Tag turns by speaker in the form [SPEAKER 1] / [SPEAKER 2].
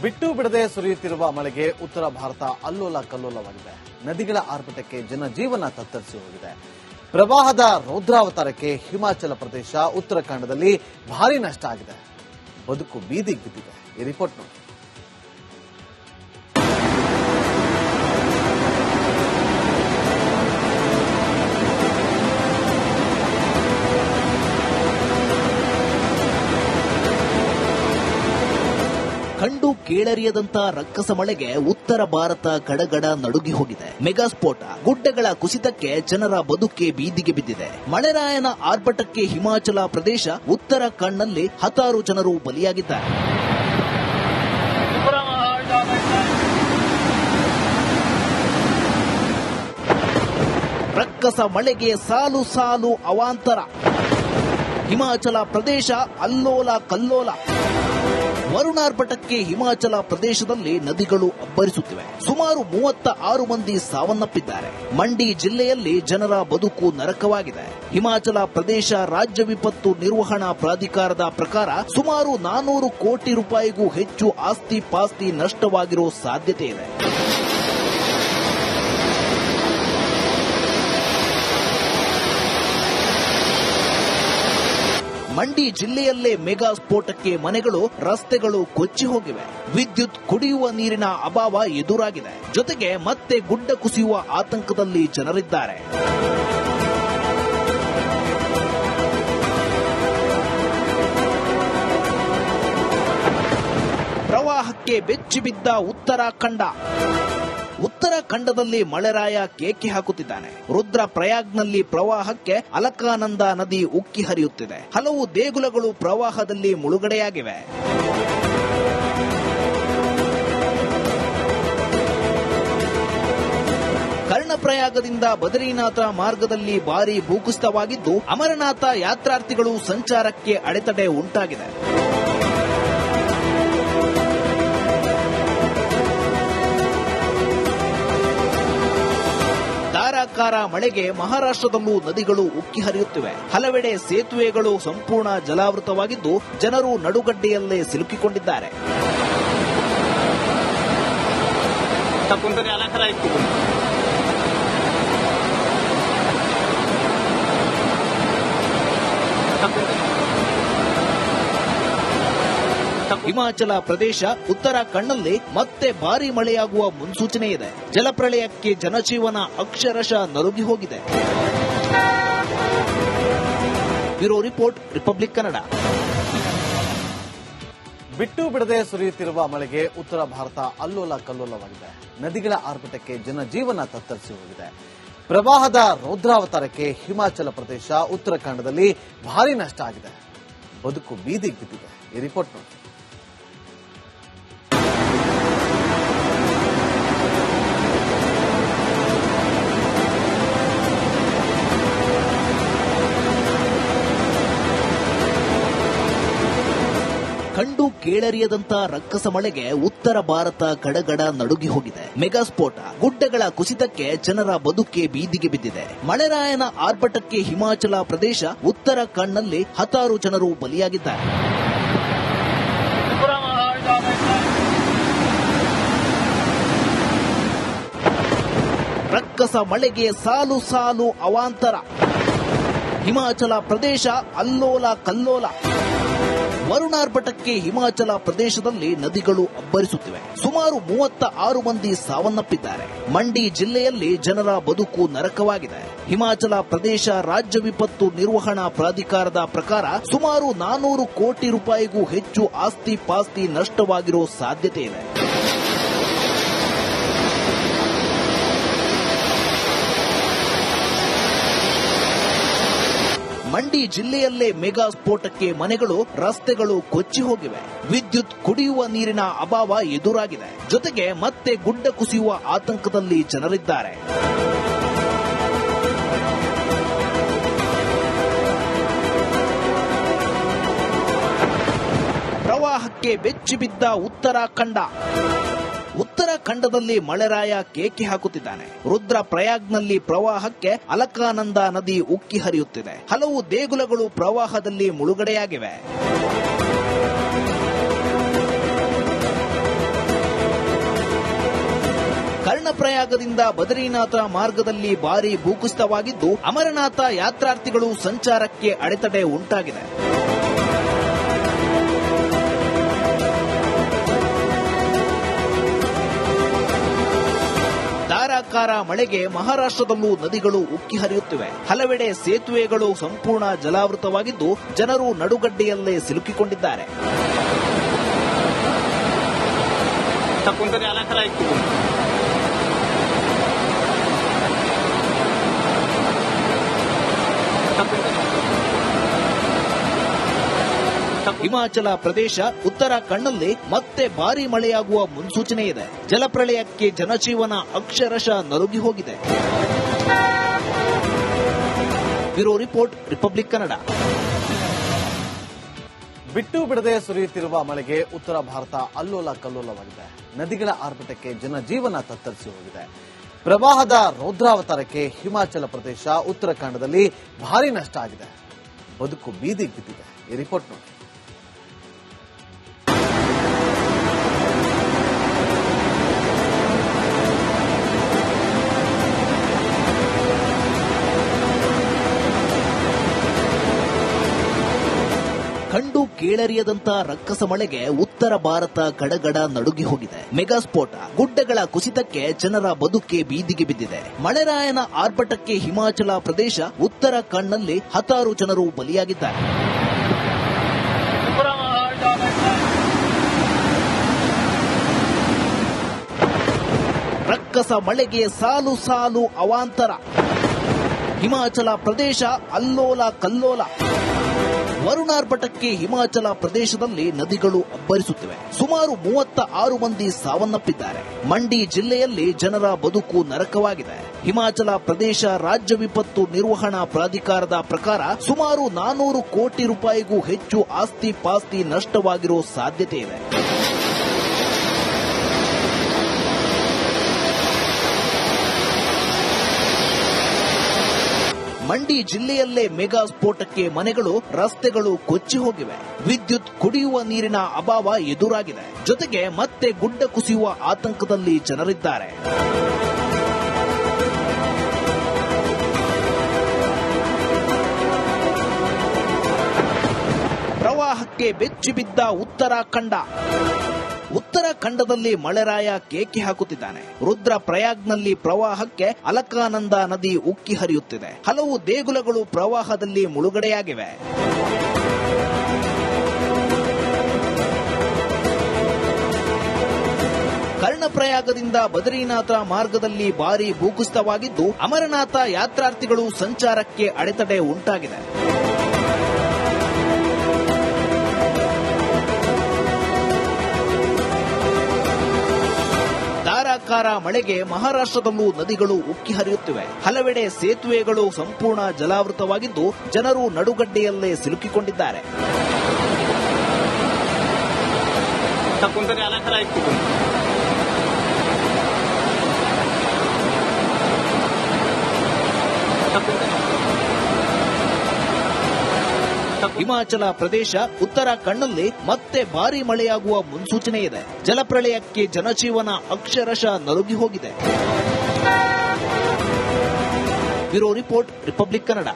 [SPEAKER 1] ಬಿಟ್ಟು ಬಿಡದೆ ಸುರಿಯುತ್ತಿರುವ ಮಳೆಗೆ ಉತ್ತರ ಭಾರತ ಅಲ್ಲೋಲ ಕಲ್ಲೋಲವಾಗಿದೆ. ನದಿಗಳ ಆರ್ಭಟಕ್ಕೆ ಜನಜೀವನ ತತ್ತರಿಸಿ ಹೋಗಿದೆ. ಪ್ರವಾಹದ ರೌದ್ರಾವತಾರಕ್ಕೆ ಹಿಮಾಚಲ ಪ್ರದೇಶ, ಉತ್ತರಾಖಂಡದಲ್ಲಿ ಭಾರಿ ನಷ್ಟ ಆಗಿದೆ. ಬದುಕು ಬೀದಿಗೆ ಬಿದ್ದಿದೆ. ಈ ರಿಪೋರ್ಟ್ ನೋಡಿ.
[SPEAKER 2] ಕೇಳರಿಯದಂತ ರಕ್ಕಸ ಮಳೆಗೆ ಉತ್ತರ ಭಾರತ ಗಡಗಡ ನಡುಗಿ ಹೋಗಿದೆ. ಮೆಗಾ ಸ್ಫೋಟ. ಗುಡ್ಡಗಳ ಕುಸಿತಕ್ಕೆ ಜನರ ಬದುಕೆ ಬೀದಿಗೆ ಬಿದ್ದಿದೆ. ಮಳೆರಾಯನ ಆರ್ಭಟಕ್ಕೆ ಹಿಮಾಚಲ ಪ್ರದೇಶ ಉತ್ತರ ಉತ್ತರಾಖಂಡ್ನಲ್ಲಿ ಹತ್ತಾರು ಜನರು ಬಲಿಯಾಗಿದ್ದಾರೆ. ರಕ್ಕಸ ಮಳೆಗೆ ಸಾಲು ಸಾಲು ಅವಾಂತರ. ಹಿಮಾಚಲ ಪ್ರದೇಶ ಅಲ್ಲೋಲ ಕಲ್ಲೋಲ. ವರುಣಾರ್ಭಟಕ್ಕೆ ಹಿಮಾಚಲ ಪ್ರದೇಶದಲ್ಲಿ ನದಿಗಳು ಅಬ್ಬರಿಸುತ್ತಿವೆ. ಸುಮಾರು ಮೂವತ್ತ ಆರು ಮಂದಿ ಸಾವನ್ನಪ್ಪಿದ್ದಾರೆ. ಮಂಡಿ ಜಿಲ್ಲೆಯಲ್ಲಿ ಜನರ ಬದುಕು ನರಕವಾಗಿದೆ. ಹಿಮಾಚಲ ಪ್ರದೇಶ ರಾಜ್ಯ ವಿಪತ್ತು ನಿರ್ವಹಣಾ ಪ್ರಾಧಿಕಾರದ ಪ್ರಕಾರ ಸುಮಾರು ನಾನೂರು ಕೋಟಿ ರೂಪಾಯಿಗೂ ಹೆಚ್ಚು ಆಸ್ತಿ ಪಾಸ್ತಿ ನಷ್ಟವಾಗಿರೋ ಸಾಧ್ಯತೆ ಇದೆ. ಮಂಡಿ ಜಿಲ್ಲೆಯಲ್ಲೇ ಮೆಗಾ ಸ್ಫೋಟಕ್ಕೆ ಮನೆಗಳು, ರಸ್ತೆಗಳು ಕೊಚ್ಚಿ ಹೋಗಿವೆ. ವಿದ್ಯುತ್ ಕುಡಿಯುವ ನೀರಿನ ಅಭಾವ ಎದುರಾಗಿದೆ. ಜೊತೆಗೆ ಮತ್ತೆ ಗುಡ್ಡ ಕುಸಿಯುವ ಆತಂಕದಲ್ಲಿ ಜನರಿದ್ದಾರೆ. ಪ್ರವಾಹಕ್ಕೆ ಬೆಚ್ಚಿಬಿದ್ದ ಉತ್ತರಾಖಂಡ. ಉತ್ತರಾಖಂಡದಲ್ಲಿ ಮಳೆರಾಯ ಕೇಕೆ ಹಾಕುತ್ತಿದ್ದಾನೆ. ರುದ್ರ ಪ್ರಯಾಗ್ನಲ್ಲಿ ಪ್ರವಾಹಕ್ಕೆ ಅಲಕಾನಂದ ನದಿ ಉಕ್ಕಿ ಹರಿಯುತ್ತಿದೆ. ಹಲವು ದೇಗುಲಗಳು ಪ್ರವಾಹದಲ್ಲಿ ಮುಳುಗಡೆಯಾಗಿವೆ. ಕರ್ಣಪ್ರಯಾಗದಿಂದ ಬದರಿನಾಥ ಮಾರ್ಗದಲ್ಲಿ ಭಾರಿ ಭೂಕುಸಿತವಾಗಿದ್ದು ಅಮರನಾಥ ಯಾತ್ರಾರ್ಥಿಗಳು ಸಂಚಾರಕ್ಕೆ ಅಡೆತಡೆ ಉಂಟಾಗಿದೆ. ಧಾರಾಕಾರ ಮಳೆಗೆ ಮಹಾರಾಷ್ಟ್ರದಲ್ಲೂ ನದಿಗಳು ಉಕ್ಕಿ ಹರಿಯುತ್ತಿವೆ. ಹಲವೆಡೆ ಸೇತುವೆಗಳು ಸಂಪೂರ್ಣ ಜಲಾವೃತವಾಗಿದ್ದು ಜನರು ನಡುಗಡ್ಡೆಯಲ್ಲೇ ಸಿಲುಕಿಕೊಂಡಿದ್ದಾರೆ.
[SPEAKER 3] ಇತ್ತು.
[SPEAKER 2] ಹಿಮಾಚಲ ಪ್ರದೇಶ ಉತ್ತರಾಖಂಡ್ನಲ್ಲಿ ಮತ್ತೆ ಭಾರಿ ಮಳೆಯಾಗುವ ಮುನ್ಸೂಚನೆ ಇದೆ. ಜಲಪ್ರಳಯಕ್ಕೆ ಜನಜೀವನ ಅಕ್ಷರಶಃ ನಲುಗಿ ಹೋಗಿದೆ. Bureau report Republic Kannada.
[SPEAKER 1] ಬಿಟ್ಟು ಬಿಡದೆ ಸುರಿಯುತ್ತಿರುವ ಮಳೆಗೆ ಉತ್ತರ ಭಾರತ ಅಲ್ಲೋಲ ಕಲ್ಲೋಲವಾಗಿದೆ. ನದಿಗಳ ಆರ್ಭಟಕ್ಕೆ ಜನಜೀವನ ತತ್ತರಿಸಿ ಹೋಗಿದೆ. ಪ್ರವಾಹದ ರೌದ್ರಾವತಾರಕ್ಕೆ ಹಿಮಾಚಲ ಪ್ರದೇಶ ಉತ್ತರಾಖಂಡದಲ್ಲಿ ಭಾರಿ ನಷ್ಟ ಆಗಿದೆ. ಬದುಕು ಬೀದಿಗೆ ಬಿದ್ದಿದೆ. ಈ ರಿಪೋರ್ಟ್ ನೋಡಿ.
[SPEAKER 2] ಕೇಳರಿಯದಂತ ರಕ್ಕಸ ಮಳೆಗೆ ಉತ್ತರ ಭಾರತ ಗಡಗಡ ನಡುಗಿ ಹೋಗಿದೆ. ಮೆಗಾ ಸ್ಫೋಟ ಗುಡ್ಡಗಳ ಕುಸಿತಕ್ಕೆ ಜನರ ಬದುಕೆ ಬೀದಿಗೆ ಬಿದ್ದಿದೆ. ಮಳೆರಾಯನ ಆರ್ಭಟಕ್ಕೆ ಹಿಮಾಚಲ ಪ್ರದೇಶ ಉತ್ತರ ಕಣ್ಣಲ್ಲಿ ಹತ್ತಾರು ಜನರು ಬಲಿಯಾಗಿದ್ದಾರೆ. ರಕ್ಕಸ ಮಳೆಗೆ ಸಾಲು ಸಾಲು ಅವಾಂತರ. ಹಿಮಾಚಲ ಪ್ರದೇಶ ಅಲ್ಲೋಲ ಕಲ್ಲೋಲ. ವರುಣಾರ್ಭಟಕ್ಕೆ ಹಿಮಾಚಲ ಪ್ರದೇಶದಲ್ಲಿ ನದಿಗಳು ಅಬ್ಬರಿಸುತ್ತಿವೆ. ಸುಮಾರು ಮೂವತ್ತ ಆರು ಮಂದಿ ಸಾವನ್ನಪ್ಪಿದ್ದಾರೆ. ಮಂಡಿ ಜಿಲ್ಲೆಯಲ್ಲಿ ಜನರ ಬದುಕು ನರಕವಾಗಿದೆ. ಹಿಮಾಚಲ ಪ್ರದೇಶ ರಾಜ್ಯ ವಿಪತ್ತು ನಿರ್ವಹಣಾ ಪ್ರಾಧಿಕಾರದ ಪ್ರಕಾರ ಸುಮಾರು ನಾನೂರು ಕೋಟಿ ರೂಪಾಯಿಗೂ ಹೆಚ್ಚು ಆಸ್ತಿ ಪಾಸ್ತಿ ನಷ್ಟವಾಗಿರೋ ಸಾಧ್ಯತೆ ಇದೆ. ಮಂಡಿ ಜಿಲ್ಲೆಯಲ್ಲೇ ಮೆಗಾ ಸ್ಫೋಟಕ್ಕೆ ಮನೆಗಳು, ರಸ್ತೆಗಳು ಕೊಚ್ಚಿ ಹೋಗಿವೆ. ವಿದ್ಯುತ್ ಕುಡಿಯುವ ನೀರಿನ ಅಭಾವ ಎದುರಾಗಿದೆ. ಜೊತೆಗೆ ಮತ್ತೆ ಗುಡ್ಡ ಕುಸಿಯುವ ಆತಂಕದಲ್ಲಿ ಜನರಿದ್ದಾರೆ. ಪ್ರವಾಹಕ್ಕೆ ಬೆಚ್ಚಿಬಿದ್ದ ಉತ್ತರಾಖಂಡ. ಉತ್ತರಾಖಂಡದಲ್ಲಿ ಮಳೆರಾಯ ಕೇಕಿ ಹಾಕುತ್ತಿದ್ದಾನೆ. ರುದ್ರ ಪ್ರಯಾಗ್ನಲ್ಲಿ ಪ್ರವಾಹಕ್ಕೆ ಅಲಕಾನಂದ ನದಿ ಉಕ್ಕಿ ಹರಿಯುತ್ತಿದೆ. ಹಲವು ದೇಗುಲಗಳು ಪ್ರವಾಹದಲ್ಲಿ ಮುಳುಗಡೆಯಾಗಿವೆ. ಕರ್ಣಪ್ರಯಾಗದಿಂದ ಬದರಿನಾಥ ಮಾರ್ಗದಲ್ಲಿ ಭಾರೀ ಭೂಕುಸಿತವಾಗಿದ್ದು ಅಮರನಾಥ ಯಾತ್ರಾರ್ಥಿಗಳು ಸಂಚಾರಕ್ಕೆ ಅಡೆತಡೆ ಉಂಟಾಗಿದೆ. ಧಾರಾಕಾರ ಮಳೆಗೆ ಮಹಾರಾಷ್ಟ್ರದಲ್ಲೂ ನದಿಗಳು ಉಕ್ಕಿ ಹರಿಯುತ್ತಿವೆ. ಹಲವೆಡೆ ಸೇತುವೆಗಳು ಸಂಪೂರ್ಣ ಜಲಾವೃತವಾಗಿದ್ದು ಜನರು ನಡುಗಡ್ಡೆಯಲ್ಲೇ ಸಿಲುಕಿಕೊಂಡಿದ್ದಾರೆ. ಹಿಮಾಚಲ ಪ್ರದೇಶ ಉತ್ತರಾಖಂಡ್ನಲ್ಲಿ ಮತ್ತೆ ಭಾರಿ ಮಳೆಯಾಗುವ ಮುನ್ಸೂಚನೆ ಇದೆ. ಜಲಪ್ರಳಯಕ್ಕೆ ಜನಜೀವನ ಅಕ್ಷರಶಃ ನಲುಗಿ ಹೋಗಿದೆ. Bureau report, Republic Kannada.
[SPEAKER 1] ಬಿಟ್ಟು ಬಿಡದೆ ಸುರಿಯುತ್ತಿರುವ ಮಳೆಗೆ ಉತ್ತರ ಭಾರತ ಅಲ್ಲೋಲ ಕಲ್ಲೋಲವಾಗಿದೆ. ನದಿಗಳ ಆರ್ಭಟಕ್ಕೆ ಜನಜೀವನ ತತ್ತರಿಸಿ ಹೋಗಿದೆ. ಪ್ರವಾಹದ ರೌದ್ರಾವತಾರಕ್ಕೆ ಹಿಮಾಚಲ ಪ್ರದೇಶ, ಉತ್ತರಾಖಂಡದಲ್ಲಿ ಭಾರಿ ನಷ್ಟ ಆಗಿದೆ. ಬದುಕು ಬೀದಿಗೆ ಬಿದ್ದಿದೆ. ಈ ರಿಪೋರ್ಟ್ ನೋಡಿ.
[SPEAKER 2] ಕೇಳರಿಯದಂತ ರಕ್ಕಸ ಮಳೆಗೆ ಉತ್ತರ ಭಾರತ ಗಡಗಡ ನಡುಗಿ ಹೋಗಿದೆ. ಮೆಗಾ ಸ್ಫೋಟ ಗುಡ್ಡಗಳ ಕುಸಿತಕ್ಕೆ ಜನರ ಬದುಕೆ ಬೀದಿಗೆ ಬಿದ್ದಿದೆ. ಮಳೆರಾಯನ ಆರ್ಭಟಕ್ಕೆ ಹಿಮಾಚಲ ಪ್ರದೇಶ ಉತ್ತರಾಖಂಡ್ನಲ್ಲಿ ಹತ್ತಾರು ಜನರು ಬಲಿಯಾಗಿದ್ದಾರೆ. ರಕ್ಕಸ ಮಳೆಗೆ ಸಾಲು ಸಾಲು ಅವಾಂತರ. ಹಿಮಾಚಲ ಪ್ರದೇಶ ಅಲ್ಲೋಲ ಕಲ್ಲೋಲ. ವರುಣಾರ್ಭಟಕ್ಕೆ ಹಿಮಾಚಲ ಪ್ರದೇಶದಲ್ಲಿ ನದಿಗಳು ಅಬ್ಬರಿಸುತ್ತಿವೆ. ಸುಮಾರು ಮೂವತ್ತ ಆರು ಮಂದಿ ಸಾವನ್ನಪ್ಪಿದ್ದಾರೆ. ಮಂಡಿ ಜಿಲ್ಲೆಯಲ್ಲಿ ಜನರ ಬದುಕು ನರಕವಾಗಿದೆ. ಹಿಮಾಚಲ ಪ್ರದೇಶ ರಾಜ್ಯ ವಿಪತ್ತು ನಿರ್ವಹಣಾ ಪ್ರಾಧಿಕಾರದ ಪ್ರಕಾರ ಸುಮಾರು ನಾನೂರು ಕೋಟಿ ರೂಪಾಯಿಗೂ ಹೆಚ್ಚು ಆಸ್ತಿ ಪಾಸ್ತಿ ನಷ್ಟವಾಗಿರೋ ಸಾಧ್ಯತೆ ಇದೆ. ಮಂಡಿ ಜಿಲ್ಲೆಯಲ್ಲೇ ಮೆಗಾ ಸ್ಫೋಟಕ್ಕೆ ಮನೆಗಳು, ರಸ್ತೆಗಳು ಕೊಚ್ಚಿ ಹೋಗಿವೆ. ವಿದ್ಯುತ್ ಕುಡಿಯುವ ನೀರಿನ ಅಭಾವ ಎದುರಾಗಿದೆ. ಜೊತೆಗೆ ಮತ್ತೆ ಗುಡ್ಡ ಕುಸಿಯುವ ಆತಂಕದಲ್ಲಿ ಜನರಿದ್ದಾರೆ. ಪ್ರವಾಹಕ್ಕೆ ಬೆಚ್ಚಿ ಬಿದ್ದ ಉತ್ತರಾಖಂಡ. ಉತ್ತರಾಖಂಡದಲ್ಲಿ ಮಳೆರಾಯ ಕೇಕೆ ಹಾಕುತ್ತಿದ್ದಾನೆ. ರುದ್ರ ಪ್ರಯಾಗ್ನಲ್ಲಿ ಪ್ರವಾಹಕ್ಕೆ ಅಲಕಾನಂದ ನದಿ ಉಕ್ಕಿ ಹರಿಯುತ್ತಿದೆ. ಹಲವು ದೇಗುಲಗಳು ಪ್ರವಾಹದಲ್ಲಿ ಮುಳುಗಡೆಯಾಗಿವೆ. ಕರ್ಣಪ್ರಯಾಗದಿಂದ ಬದರಿನಾಥ ಮಾರ್ಗದಲ್ಲಿ ಭಾರಿ ಭೂಕುಸಿತವಾಗಿದ್ದು ಅಮರನಾಥ ಯಾತ್ರಾರ್ಥಿಗಳು ಸಂಚಾರಕ್ಕೆ ಅಡೆತಡೆ ಉಂಟಾಗಿದೆ. ಧಾರಾಕಾರ ಮಳೆಗೆ ಮಹಾರಾಷ್ಟ್ರದಲ್ಲೂ ನದಿಗಳು ಉಕ್ಕಿ ಹರಿಯುತ್ತಿವೆ. ಹಲವೆಡೆ ಸೇತುವೆಗಳು ಸಂಪೂರ್ಣ ಜಲಾವೃತವಾಗಿದ್ದು ಜನರು ನಡುಗಡ್ಡೆಯಲ್ಲೇ ಸಿಲುಕಿಕೊಂಡಿದ್ದಾರೆ.
[SPEAKER 3] ತಪ್ಪಿದ್ದಾರೆ
[SPEAKER 2] ಹಿಮಾಚಲ ಪ್ರದೇಶ ಉತ್ತರಾಖಂಡ್ನಲ್ಲಿ ಮತ್ತೆ ಭಾರಿ ಮಳೆಯಾಗುವ ಮುನ್ಸೂಚನೆ ಇದೆ. ಜಲಪ್ರಳಯಕ್ಕೆ ಜನಜೀವನ ಅಕ್ಷರಶಃ ನಲುಗಿ ಹೋಗಿದೆ. Bureau report, Republic Kannada.